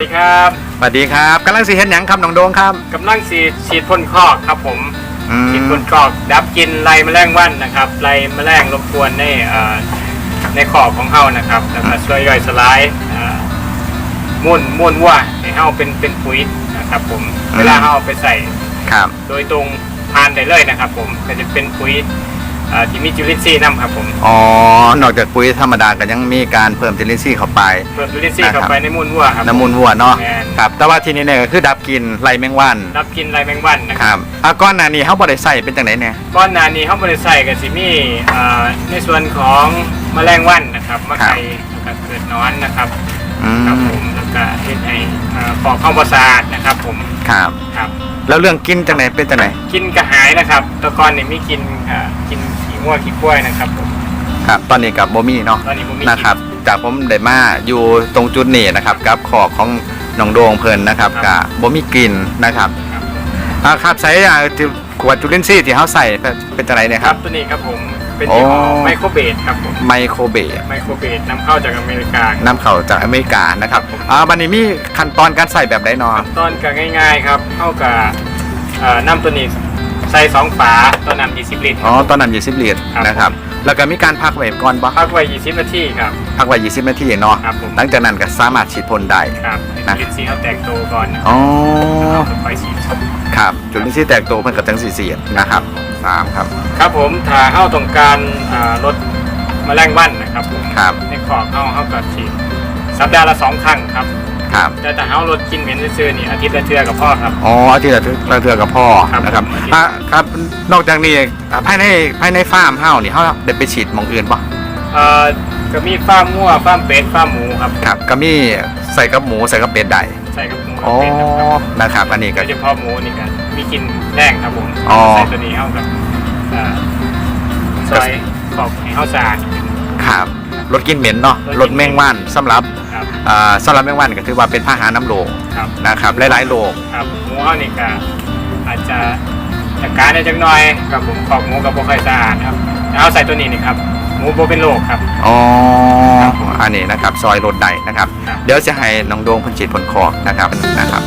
สวัสดีครับสวัสดีครับกำลังสิเห็นหยังครับน้องโดงครับ กำลังสีฉีดพ่นคอกครับผมอืม ฉีดพ่นคอกดับกลินไล่แมลงวันนะครับไล่แมลงรบกวนในเอ่อในขอบของเฮานะครับแล้วก็ช่วยย่อยสลายเอ่อมูลมูลวัวให้เฮาเป็นเป็นปุ๋ยนะครับผมเวลาเฮาเอาไปใส่ครับ โดยตรงทานได้เลยนะครับ ผมก็จะเป็นปุ๋ยเอ่อ ที่มีจุลินทรีย์นํครับผมอ๋อนอกจากปุ๋ยธรรมดาก็ยังมีการเพิ่มจุลินทรีย์เข้าไปเพิ่มจุลินทรีย์เข้าไปในมูลวัวครับน้ำมูลวัวเนาะแม่นครับแต่ว่าทีนี้เนี่ยก็คือดับกลินไล่แมงวัน ดับกลินไล่แมงวันนะคครับรับอะก้อนหน้านี้เขาบ่ได้ใส่เป็นจังไหนเนี่ยก้อนหนานี้เขาบริใส่กับสิมีเอ่อในส่วนของแมลงวันนะครับมะไข่แล้วก็เกิดหนอนนะครับอืครับมผมแล้วก็เฮ็ดให้เอ่อปอกข้าวประสาทนะครับผมครับครับแล้วเรื่องกินจังไหนเป็นจังไหนกินกระหายนะครับแตะกอนนี่มีกินเอ่อกินขี้งัวขี้กล้วยนะครับผม ครับ ตอนนี้กับโบมี่เนาะตอนนี้ผมมี นะครับ จากผมได้มาอยู่ตรงจุดนี้นะครับกับขอบของน้องโดงเพลินนะครับกับโบมี่กลินนะครับครับอ่าครับใช้อ่าที่ขวดจุลินทรีย์ที่เขาใส่เป็นเป็นจังไหนเนี่ยคครัรับ บตัวนี้ครับผมเป็นยี่ห้อโอ้ ไมโครเบสครับผมไมโครเบสไมโครเบสนำเข้าจากอเมริกานำเข้าจากอเมริกานะครับครับผมอ่าบันนี้มีขั้นตอนการใส่แบบไหนเนอ ขั้นตอนก็ง่ายๆครับเข้ากับเอ่อน้ำตัวนี้ ใส่สองฝาตัวน้ำ20ลิตร อ๋อตอนนั้น20ลิตรครับ นะครับ แล้วก็มีการพักไว้ก่อนปะพักไว้20นาทีครับ พักไว้20นาทีเนาะครับผม หลังจากนั้นก็สามารถฉีดพ่นได้ ครับให้จุลินทรีย์เขาแตกโตก่อนนะอ๋อแล้วค่อยฉีดครับจุลินทรีย์แตกตัวเพิ่นกับจังสีเสียดนะครับสามครับ ครับผมถ้าเข้าต้องการอ่าลดแมลงวันนะครับผมครับ ในขอบเข้าเข้ากับฉีดสัปดาห์ละสองครั้งครับ ครับ แต่ถ้าเข้าลดกินเหม็นซื่อๆนี่อาทิตย์ละเทื่อกับพ่อครับ อ๋ออาทิตย์ละเทื่อละเทือกับพ่อครับนะครับผม อะครับ นอกจากนี้อะภายในภายในฟาร์มเฮานี่เฮาได้ไปฉีดหมองอื่นปะเอ่อก็มีฟาร์มงัวฟาร์มเป็ดฟาร์มหมูครับ ครับ ก็มีใส่กับหมูใส่กับเป็ดได้ใส่กับหมูกับอ๋อเป็ดนะครับนะครับ อันนี้ก็ โดยเฉพาะหมูนี่ก็มีกินแรงครับผมอ๋อ ใส่ตัวนี้เข้ากับอ่าซอยขอบให้เข้าสะอาด ครับลดกลินเหม็นเนาะลลดดกลิ่นแมงวันสำหรับ ครับอ่าสำหรับแมงวันก็ถือว่าเป็นพาหาน้ำโลงครับนะครับหลายๆโลงครับหมูเฮานี่ก็อาจจะจัดการได้จักหน่อยกับผมขอบหมูกับบ่ค่อยสะอาดครับแล้วเอาใส่ตัวนี้นี่ครับหมูบ่เป็นโรคครับ อ๋อครับผมอันนี้นะครับซอยรถใดนะครับ ครับ เดี๋ยวจะให้น้องโดงเพันฉีดผลคอกนะครับนะครับ